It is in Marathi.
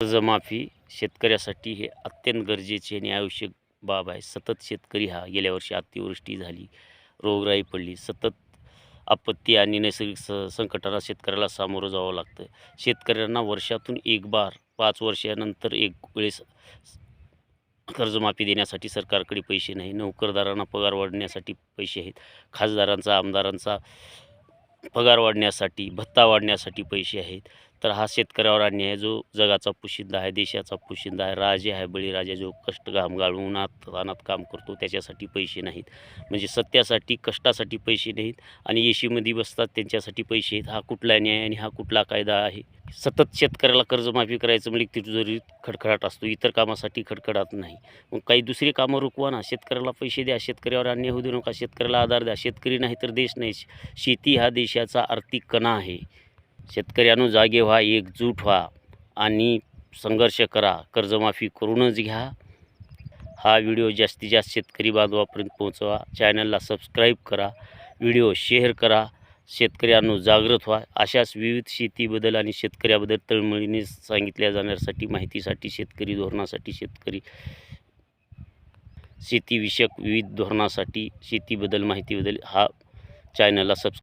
कर्जमाफी शेतकऱ्यासाठी हे अत्यंत गरजेचे आणि आवश्यक बाब आहे. सतत शेतकरी हा गेल्या वर्षी अतिवृष्टी झाली रोगराई पडली. सतत आपत्ती आणि नैसर्गिक स संकटाला शेतकऱ्याला सामोरं जावं लागतं. शेतकऱ्यांना वर्षातून एक बार पाच वर्षानंतर एक वेळेस कर्जमाफी देण्यासाठी सरकारकडे पैसे नाही. नोकरदारांना पगार वाढण्यासाठी पैसे आहेत. खासदारांचा आमदारांचा पगार वाढण्यासाठी भत्ता वाढण्यासाठी पैसे आहेत. तर हा शेतकऱ्यावर अन्याय आहे. जो जगाचा पुशिंदा आहे देशाचा पुशिंदा आहे राजे आहे बळीराजा जो कष्ट घाम गाळून उन्हात रानात काम करतो त्याच्यासाठी पैसे नाहीत. म्हणजे सत्यासाठी कष्टासाठी पैसे नाहीत आणि येशीमध्ये बसतात त्यांच्यासाठी पैसे आहेत. हा कुठला न्याय आणि हा कुठला कायदा आहे? सतत शेतकऱ्याला कर्जमाफी करायचं म्हणजे तिजोरीत खडखडाट असतो इतर कामासाठी खडखडाट नाही. मग काही दुसरी कामं रुकवा ना. शेतकऱ्याला पैसे द्या. शेतकऱ्यावर अन्याय होऊ देऊ नका. शेतकऱ्याला आधार द्या. शेतकरी नाही तर देश नाही. शेती हा देशाचा आर्थिक कणा आहे. शेतकऱ्यानं जागे व्हा एकजूट व्हा आणि संघर्ष करा कर्जमाफी करूनच घ्या. हा व्हिडिओ जास्तीत जास्त शेतकरी बांधवापर्यंत पोहोचवा. चॅनलला सबस्क्राईब करा व्हिडिओ शेअर करा शेतकऱ्यांनो जागृत व्हा. अशाच विविध शेतीबद्दल आणि शेतकऱ्याबद्दल तळमळीने सांगितल्या जाण्यासाठी माहितीसाठी शेतकरी धोरणासाठी शेतकरी शेतीविषयक विविध धोरणासाठी शेतीबद्दल माहितीबद्दल हा चॅनलला सबस्क्राईब